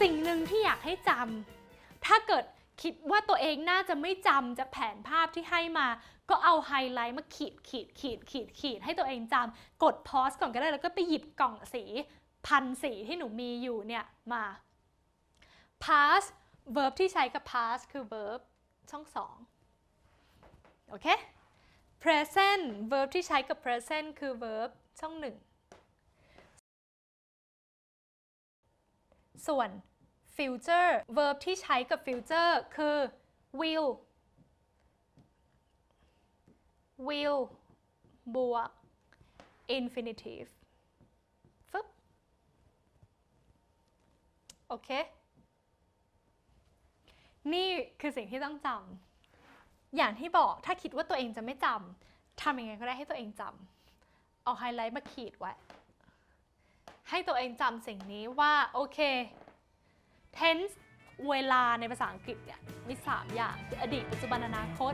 สิ่งหนึ่งที่อยากให้จำ ถ้าเกิดคิดว่าตัวเองน่าจะไม่จำจากแผนภาพที่ให้มา ก็เอาไฮไลท์มาขีดขีดขีดขีดขีดให้ตัวเองจำ กดพอสก่อนก็ได้แล้วก็ไปหยิบกล่องสีพันสีที่หนูมีอยู่เนี่ยมา past verb ที่ใช้กับ past คือ verb ช่องสองโอเค present verb ที่ใช้กับ present คือ verb ช่องหนึ่ง ส่วน future verb ที่ใช้กับ future คือ will will บวก infinitive ฟึบโอเค นี่คือสิ่งที่ต้องจำ อย่างที่บอกถ้าคิดว่าตัวเองจะไม่จำทำยังไงก็ได้ให้ตัวเองจำ เอาไฮไลท์มาขีดไว้ ให้ตัวเองจำสิ่งนี้ว่าโอเค tense เวลาในภาษาอังกฤษเนี่ยมี 3 อย่างคืออดีตปัจจุบันอนาคต